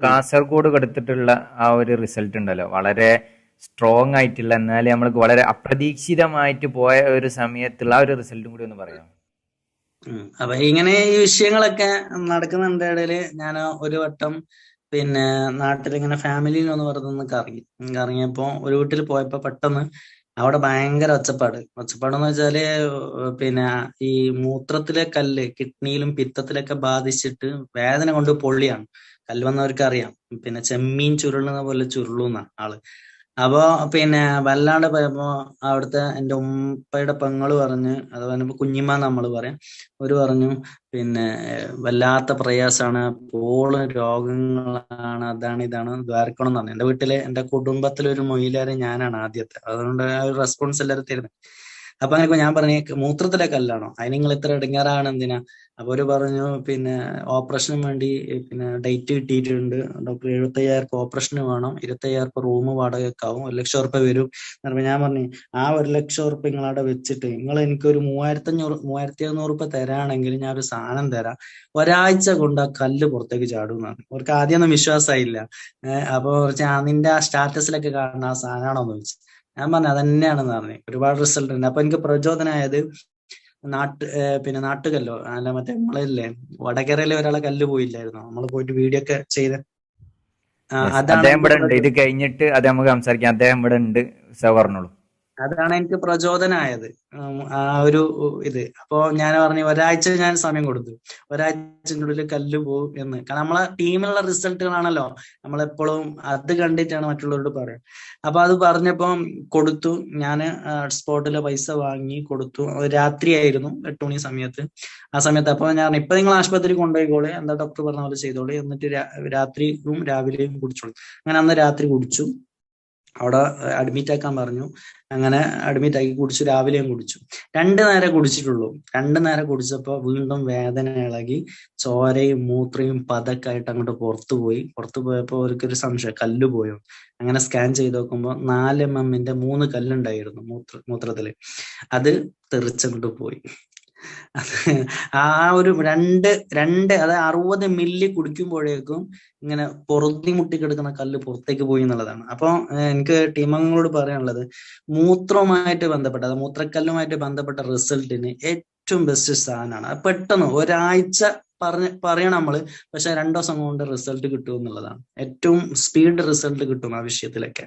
കാസർഗോഡ് കൊടുത്തിട്ടുള്ള ആ ഒരു റിസൾട്ട് ഉണ്ടല്ലോ. വളരെ സ്ട്രോങ് ആയിട്ടുള്ള എന്നാലും നമ്മൾക്ക് വളരെ അപ്രതീക്ഷിതമായിട്ട് പോയ ഒരു സമയത്തുള്ള ആ ഒരു റിസൾട്ടും കൂടി ഒന്ന് പറയാം അപ്പൊ ഇങ്ങനെ ഈ വിഷയങ്ങളൊക്കെ നടക്കുന്നുണ്ട് ഇടയിൽ. ഞാൻ ഒരു വട്ടം പിന്നെ നാട്ടിൽ ഇങ്ങനെ ഫാമിലിയിൽ ഒന്ന് വെറുതെ ഒന്ന് കറങ്ങി കറങ്ങിയപ്പോ ഒരു വീട്ടിൽ പോയപ്പോ പെട്ടെന്ന് അവിടെ ഭയങ്കര ഒച്ചപ്പാട്. ഒച്ചപ്പാടെന്ന് വെച്ചാൽ പിന്നെ ഈ മൂത്രത്തിലെ കല്ല് കിഡ്നിയിലും പിത്തത്തിലൊക്കെ ബാധിച്ചിട്ട് വേദന കൊണ്ട് പൊള്ളിയാണ്. കല്ല് വന്നവർക്ക് അറിയാം പിന്നെ ചെമ്മീൻ ചുരുളുന്ന പോലെ ചുരുളുന്ന ആൾ. അപ്പോ പിന്നെ വല്ലാണ്ട് പോയപ്പോ അവിടുത്തെ എന്റെ ഉപ്പയുടെ പെങ്ങൾ പറഞ്ഞ് അത് കുഞ്ഞിമ്മ നമ്മൾ പറയാം. അവർ പറഞ്ഞു പിന്നെ വല്ലാത്ത പ്രയാസാണ് പോൾ രോഗങ്ങളാണ് അതാണ് ഇതാണ് ദ്വാരക്കണം എന്ന് പറഞ്ഞു. എന്റെ വീട്ടിലെ എന്റെ കുടുംബത്തിലെ ഒരു മൊയിലാര് ഞാനാണ് ആദ്യത്തെ. അതുകൊണ്ട് ആ ഒരു റെസ്പോൺസ് എല്ലാവരും തരുന്നത് അപ്പൊ അങ്ങനെ ഞാൻ പറഞ്ഞു മൂത്രത്തിലെ കല്ലാണോ? അതിന് നിങ്ങൾ ഇത്ര ഇടങ്ങാറാണ് എന്തിനാ? അപ്പൊ അവർ പറഞ്ഞു പിന്നെ ഓപ്പറേഷന് വേണ്ടി പിന്നെ ഡേറ്റ് കിട്ടിയിട്ടുണ്ട്. ഡോക്ടർ എഴുപത്തയ്യായിരം ഓപ്പറേഷന് വേണം. ഇരുപത്തയ്യായിരം റൂം വാടകയൊക്കെ ആവും. ഒരു ലക്ഷം ഉറുപ്പ വരും. പറഞ്ഞപ്പോ ഞാൻ പറഞ്ഞു ആ ഒരു ലക്ഷം ഉറുപ്പ് നിങ്ങളവിടെ വെച്ചിട്ട് നിങ്ങൾ എനിക്ക് ഒരു മൂവായിരത്തി അഞ്ഞൂറ് മൂവായിരത്തി അഞ്ഞൂറ് ഉറുപ്പ തരാണെങ്കിൽ ഞാൻ ഒരു സാധനം തരാം. ഒരാഴ്ച കൊണ്ട് ആ കല്ല് പുറത്തേക്ക് ചാടും എന്നാണ് അവർക്ക് ആദ്യമൊന്നും വിശ്വാസമായില്ല. അപ്പൊ കുറച്ച് ആ നിന്റെ ആ സ്റ്റാറ്റസിലൊക്കെ കാണുന്ന ആ സാധനമാണോ എന്ന് ചോദിച്ചു. ഞാൻ പറഞ്ഞു അതന്നെയാണെന്ന് പറഞ്ഞു. ഒരുപാട് റിസൾട്ട് ഉണ്ട്. അപ്പൊ എനിക്ക് പ്രചോദനമായത് നാട്ട് പിന്നെ നാട്ടുകല്ലോ. അല്ല മറ്റേ നമ്മളില്ലേ വടകരയിലെ ഒരാളെ കല്ല് പോയില്ലായിരുന്നു? നമ്മൾ പോയിട്ട് വീഡിയോ ഒക്കെ ചെയ്ത് അദ്ദേഹം ഇവിടെ ഉണ്ട്. ഇത് കഴിഞ്ഞിട്ട് അദ്ദേഹം നമുക്ക് സംസാരിക്കാം. അദ്ദേഹം ഇവിടെ ഉണ്ട്. സർ പറഞ്ഞോളൂ. അതാണ് എനിക്ക് പ്രചോദനമായത് ആ ഒരു ഇത്. അപ്പോ ഞാൻ പറഞ്ഞു ഒരാഴ്ച ഞാൻ സമയം കൊടുത്തു. ഒരാഴ്ചക്കുള്ളിൽ കല്ല് പോകും എന്ന്. കാരണം നമ്മളെ ടീമിലുള്ള റിസൾട്ടുകളാണല്ലോ. നമ്മളെപ്പോഴും അത് കണ്ടിട്ടാണ് മറ്റുള്ളവരോട് പറയുക അപ്പൊ അത് പറഞ്ഞപ്പോ കൊടുത്തു. ഞാൻ സ്പോട്ടിലെ പൈസ വാങ്ങി കൊടുത്തു. രാത്രിയായിരുന്നു എട്ട് മണി സമയത്ത്. ആ സമയത്ത് അപ്പൊ ഞാൻ ഇപ്പൊ നിങ്ങൾ ആശുപത്രി കൊണ്ടുപോയിക്കോളെ. എന്താ ഡോക്ടർ പറഞ്ഞ പോലെ ചെയ്തോളെ. എന്നിട്ട് രാത്രിയും രാവിലെയും കുടിച്ചോളൂ. അങ്ങനെ അന്ന് രാത്രി കുടിച്ചു. അവിടെ അഡ്മിറ്റ് ആക്കാൻ പറഞ്ഞു. അങ്ങനെ അഡ്മിറ്റ് ആക്കി കുടിച്ചു രാവിലെയും കുടിച്ചു. രണ്ടു നേരം കുടിച്ചിട്ടുള്ളൂ. രണ്ടു നേരം കുടിച്ചപ്പോ വീണ്ടും വേദന ഇളകി ചോരയും മൂത്രയും പതക്കായിട്ട് അങ്ങോട്ട് പുറത്തു പോയി. പുറത്തു പോയപ്പോ അവർക്കൊരു സംശയം കല്ല് പോയോ? അങ്ങനെ സ്കാൻ ചെയ്ത് നോക്കുമ്പോൾ നാല് എം എമ്മിന്റെ മൂന്ന് കല്ലുണ്ടായിരുന്നു മൂത്ര മൂത്രത്തിൽ. അത് തെറിച്ചങ്ങോട്ട് പോയി. ആ ഒരു രണ്ട് രണ്ട് അതായത് അറുപത് മില്ലി കുടിക്കുമ്പോഴേക്കും ഇങ്ങനെ പൊറുതി മുട്ടി കിടക്കുന്ന കല്ല് പുറത്തേക്ക് പോയി എന്നുള്ളതാണ്. അപ്പൊ എനിക്ക് ടീമംഗങ്ങളോട് പറയാനുള്ളത് മൂത്രവുമായിട്ട് ബന്ധപ്പെട്ട അത് മൂത്രക്കല്ലുമായിട്ട് ബന്ധപ്പെട്ട റിസൾട്ടിന് ഏറ്റവും ബെസ്റ്റ് സാധനമാണ്. അത് പെട്ടെന്ന് ഒരാഴ്ച പറഞ്ഞ പറയണം നമ്മൾ പക്ഷെ രണ്ടു ദിവസം കൊണ്ട് റിസൾട്ട് കിട്ടും എന്നുള്ളതാണ്. ഏറ്റവും സ്പീഡ് റിസൾട്ട് കിട്ടും ആ വിഷയത്തിലൊക്കെ.